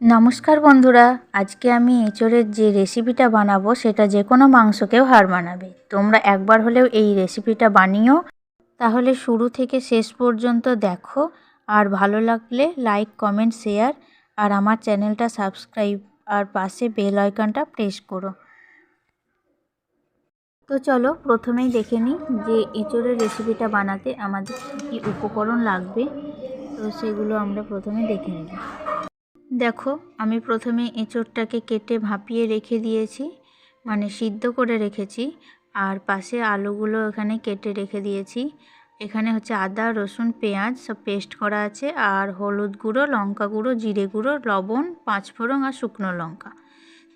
নমস্কার বন্ধুরা, আজকে আমি এঁচোড়ের যে রেসিপিটা বানাবো, সেটা যে কোনো মাংসকেও হার মানাবে। তোমরা একবার হলেও এই রেসিপিটা বানিও। তাহলে শুরু থেকে শেষ পর্যন্ত দেখো। আর ভালো লাগলে লাইক, কমেন্ট, শেয়ার, আর আমার চ্যানেলটা সাবস্ক্রাইব, আর পাশে বেল আইকনটা প্রেস করো। তো চলো, প্রথমেই দেখে নিই যে এঁচোড়ের রেসিপিটা বানাতে আমাদের কী কী উপকরণ লাগবে। তো সেগুলো আমরা প্রথমে দেখে নিই। দেখো, আমি প্রথমে এঁচোড়টাকে কেটে ভাপিয়ে রেখে দিয়েছি মানে সিদ্ধ করে রেখেছি, আর পাশে আলুগুলো এখানে কেটে রেখে দিয়েছি। এখানে হচ্ছে আদা, রসুন, পেঁয়াজ সব পেস্ট করা আছে, আর হলুদ গুঁড়ো, লঙ্কা গুঁড়ো, জিরে গুঁড়ো, লবণ, পাঁচফোড়ন আর শুকনো লঙ্কা।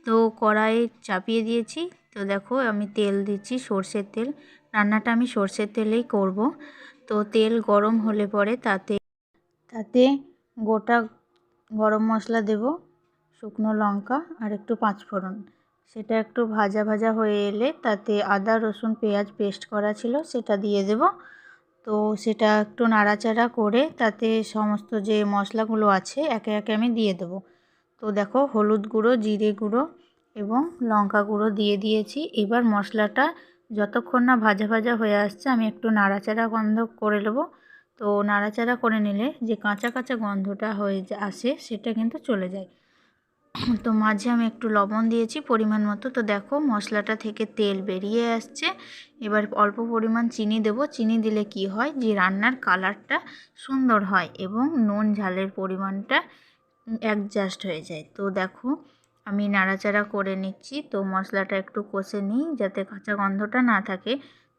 তো কড়াইয়ে চাপিয়ে দিয়েছি। তো দেখো, আমি তেল দিচ্ছি সর্ষের তেল। রান্নাটা আমি সর্ষের তেলেই করব। তো তেল গরম হলে পরে তাতে তাতে গোটা গরম মশলা দেব, শুকনো লঙ্কা আর একটু পাঁচফোড়ন। সেটা একটু ভাজা ভাজা হয়ে এলে তাতে আদা, রসুন, পেঁয়াজ পেস্ট করা ছিল সেটা দিয়ে দেব। তো সেটা একটু নাড়াচাড়া করে তাতে সমস্ত যে মশলাগুলো আছে একে একে আমি দিয়ে দেবো। তো দেখো হলুদ গুঁড়ো, জিরে গুঁড়ো এবং লঙ্কা গুঁড়ো দিয়ে দিয়েছি। এবার মশলাটা যতক্ষণ না ভাজা ভাজা হয়ে আসছে আমি একটু নাড়াচাড়া গন্ধ করে নেব। তো নাড়াচাড়া করে নিলে যে কাঁচা কাঁচা গন্ধটা হয়ে আসে সেটা কিন্তু চলে যায়। তো মাঝে আমি একটু লবণ দিয়েছি পরিমাণ মতো। তো দেখো মশলাটা থেকে তেল বেরিয়ে আসছে। এবার অল্প পরিমাণ চিনি দেব। চিনি দিলে কি হয়? যে রান্নার কালারটা সুন্দর হয় এবং নুন ঝালের পরিমাণটা অ্যাডজাস্ট হয়ে যায়। তো দেখো আমি নাড়াচাড়া করে নিচ্ছি। তো মশলাটা একটু কষে নিই যাতে কাঁচা গন্ধটা না থাকে।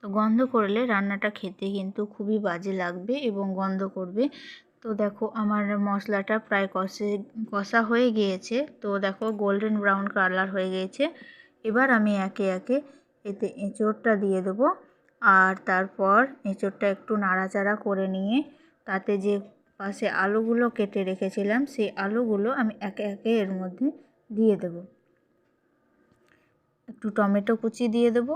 তো গন্ধ করলে রান্নাটা খেতে কিন্তু খুবই বাজে লাগবে এবং গন্ধ করবে। তো দেখো আমার মশলাটা প্রায় কষে, কষা হয়ে গিয়েছে। তো দেখো গোল্ডেন ব্রাউন কালার হয়ে গিয়েছে। এবার আমি একে একে এতে এঁচোড়টা দিয়ে দেবো। আর তারপর এঁচোড়টা একটু নাড়াচাড়া করে নিয়ে তাতে যে পাশে আলুগুলো কেটে রেখেছিলাম, সেই আলুগুলো আমি একে একে এর মধ্যে দিয়ে দেব। একটু টমেটো কুচি দিয়ে দেবো।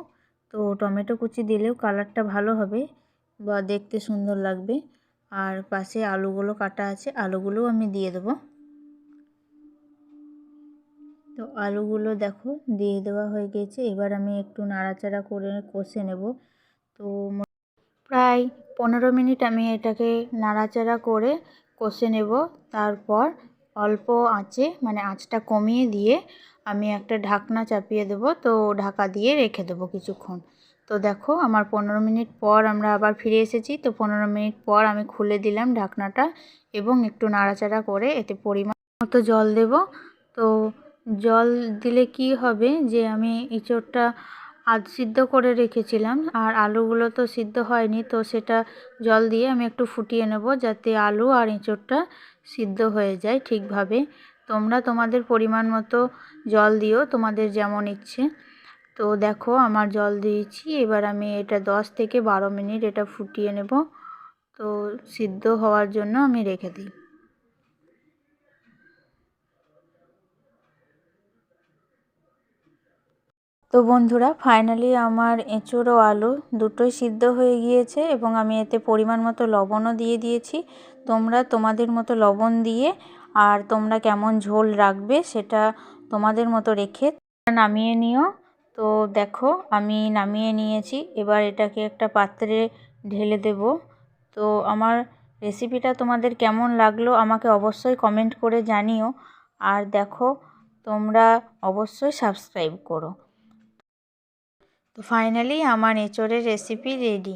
তো টমেটো কুচি দিলেও কালারটা ভালো হবে বা দেখতে সুন্দর লাগবে। আর পাশে আলুগুলো কাটা আছে, আলুগুলোও আমি দিয়ে দেবো। তো আলুগুলো দেখো দিয়ে দেওয়া হয়ে গেছে, এবার আমি একটু নাড়াচাড়া করে কষে নেব। তো প্রায় পনেরো মিনিট আমি এটাকে নাড়াচাড়া করে কষে নেব। তারপর অল্প আঁচে মানে আঁচটা কমিয়ে দিয়ে আমি একটা ঢাকনা চাপিয়ে দেবো, তো ঢাকা দিয়ে রেখে দেবো কিছুক্ষণ। তো দেখো, আমার পনেরো মিনিট পর আমরা আবার ফিরে এসেছি। তো পনেরো মিনিট পর আমি খুলে দিলাম ঢাকনাটা এবং একটু নাড়াচাড়া করে এতে পরিমাণ মতো জল দেব। তো জল দিলে কি হবে যে, আমি ইঁচড়টা আধ সিদ্ধ করে রেখেছিলাম আর আলুগুলো তো সিদ্ধ হয়নি, তো সেটা জল দিয়ে আমি একটু ফুটিয়ে নেব যাতে আলু আর এঁচড়টা সিদ্ধ হয়ে যায় ঠিকভাবে। তোমরা তোমাদের পরিমাণ মতো জল দিও, তোমাদের যেমন ইচ্ছে। তো দেখো, আমার জল দিয়েছি, এবার আমি এটা দশ থেকে বারো মিনিট এটা ফুটিয়ে নেব। তো সিদ্ধ হওয়ার জন্য আমি রেখে দিই। তো বন্ধুরা, ফাইনালি আমার এঁচোড় ও আলু দুটোই সিদ্ধ হয়ে গিয়েছে এবং আমি এতে পরিমাণ মতো লবণও দিয়ে দিয়েছি। তোমরা তোমাদের মতো লবণ দিয়ে আর তোমরা কেমন ঝোল রাখবে সেটা তোমাদের মতো রেখে নামিয়ে নিও। তো দেখো, আমি নামিয়ে নিয়েছি। এবার এটাকে একটা পাত্রে ঢেলে দেব। তো আমার রেসিপিটা তোমাদের কেমন লাগল আমাকে অবশ্যই কমেন্ট করে জানিও। আর দেখো, তোমরা অবশ্যই সাবস্ক্রাইব করো। তো ফাইনালি আমার এঁচোড়ের রেসিপি রেডি